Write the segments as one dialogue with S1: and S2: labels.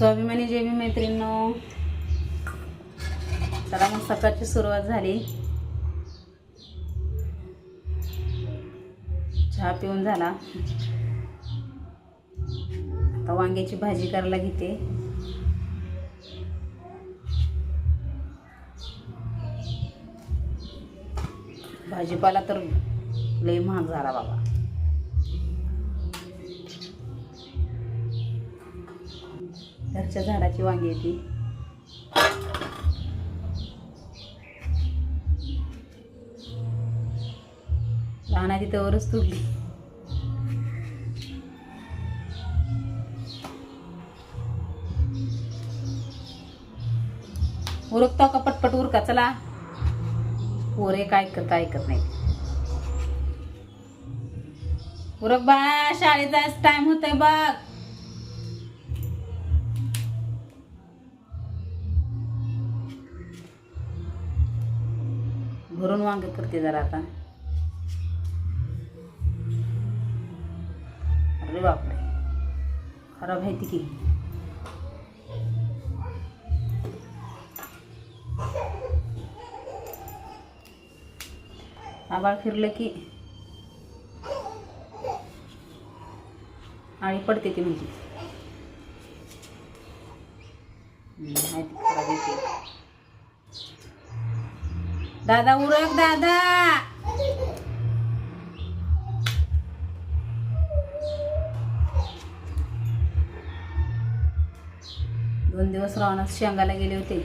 S1: स्वाभिमानी जेवी मैत्रिणींनो. चला मग सकाळची सुरुवात झाली. चहा पिऊन झाला. आता वांग्याची भाजी करायला घेते. भाजीपाला तर लय महाग झाला बाबा. घरच्या झाडाची वांगी येते ती. लहान आहे तिथं तुटली. उरकतो का पटपट उरका चला. पोरे काय ऐकत ऐकत नाही उरक बा शाळेचा टाइम होतोय बघ. भरून वांग करते जरा आता. अरे बापरे. खराब आहे ती की. आबाळ फिरलं की आळी पडते ती म्हणजे. माहिती खराब आहे दादा उरक दादा दोन दिवस राहणार शेंगाला गेले होते.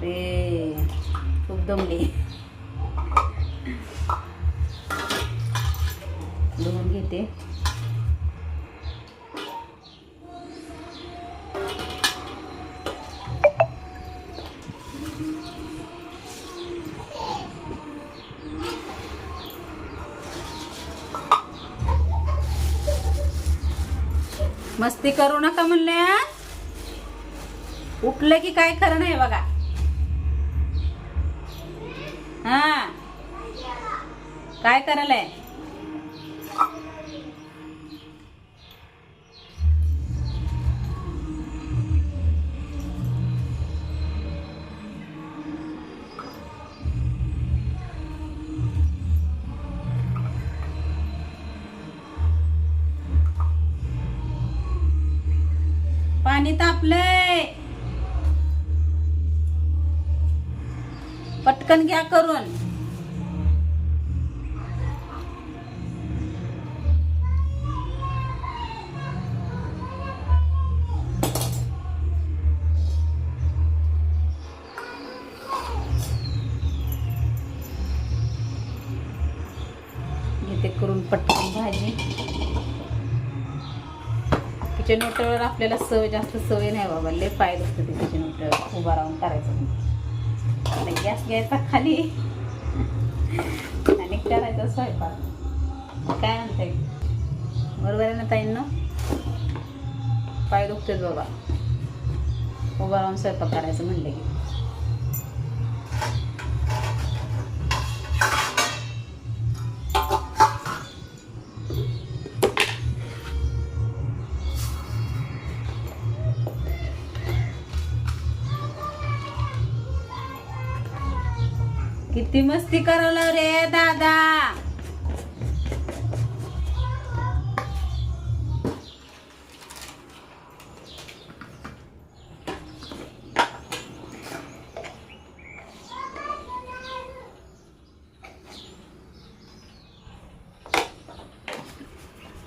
S1: रे खूप दमले. धुवून घेते. मस्ती करू नका म्हणले उठलं की काय खरं नाही बघा. हा. काय करायलाय? पाणी तापलंय. पटकन घ्या करून. किचन ओट्यावर आपल्याला सवय जास्त सवय नाही बाबा. लय पाय दुखतं ते किचन ओट्यावर उभा राहून करायचं आता गॅस घ्यायचा खाली. आणि करायचा स्वयंपाक. काय म्हणताय? बरोबर आहे ना ताईंना? पाय दुखतेच बाबा. उभा राहून स्वयंपाक करायचं म्हणलं की. किती मस्ती करवलं रे दादा?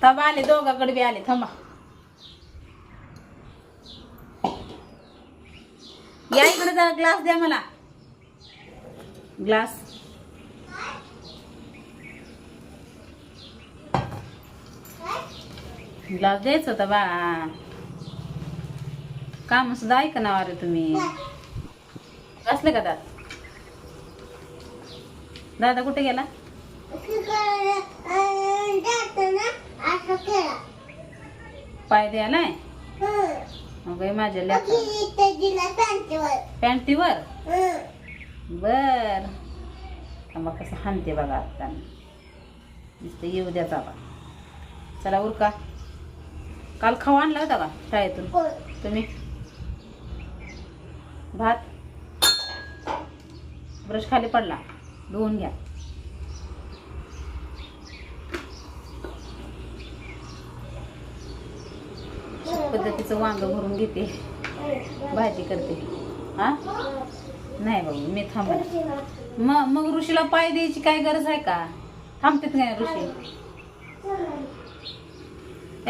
S1: थांबा आले दोघाकडे बी आले थांबा. या इकडे जरा ग्लास द्या मला. ग्लास. ग्लास द्यायचं होता बा. काम सुद्धा ऐका ना अरे तुम्ही. बसले का दादा दादा कुठे गेला? पाय द्यायलाय? मग माझ्या. पॅन्टीवर. बर. थांबा कसं हानते बघा आता नुसतं येऊ द्या चाबा चला उरका. काल खाऊ आणला होता का शाळेतून? तुम्ही? भात? ब्रश खाली पडला. धुवून घ्या. पद्धतीचं वांग भरून घेते. भाजी करते. हा? नाही बाबू मी थांब मग मग ऋषीला पाय द्यायची काय गरज आहे का? थांबतेत काय ऋषी?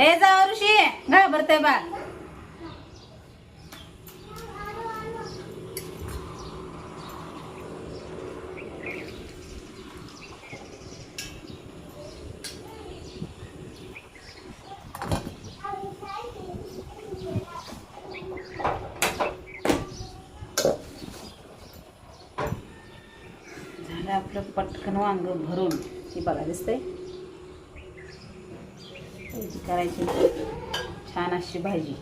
S1: ए जा ऋषी घाबरते बा झालं आपलं पटकन वांग भरून ही बघा दिसते करायची छान अशी भाजी.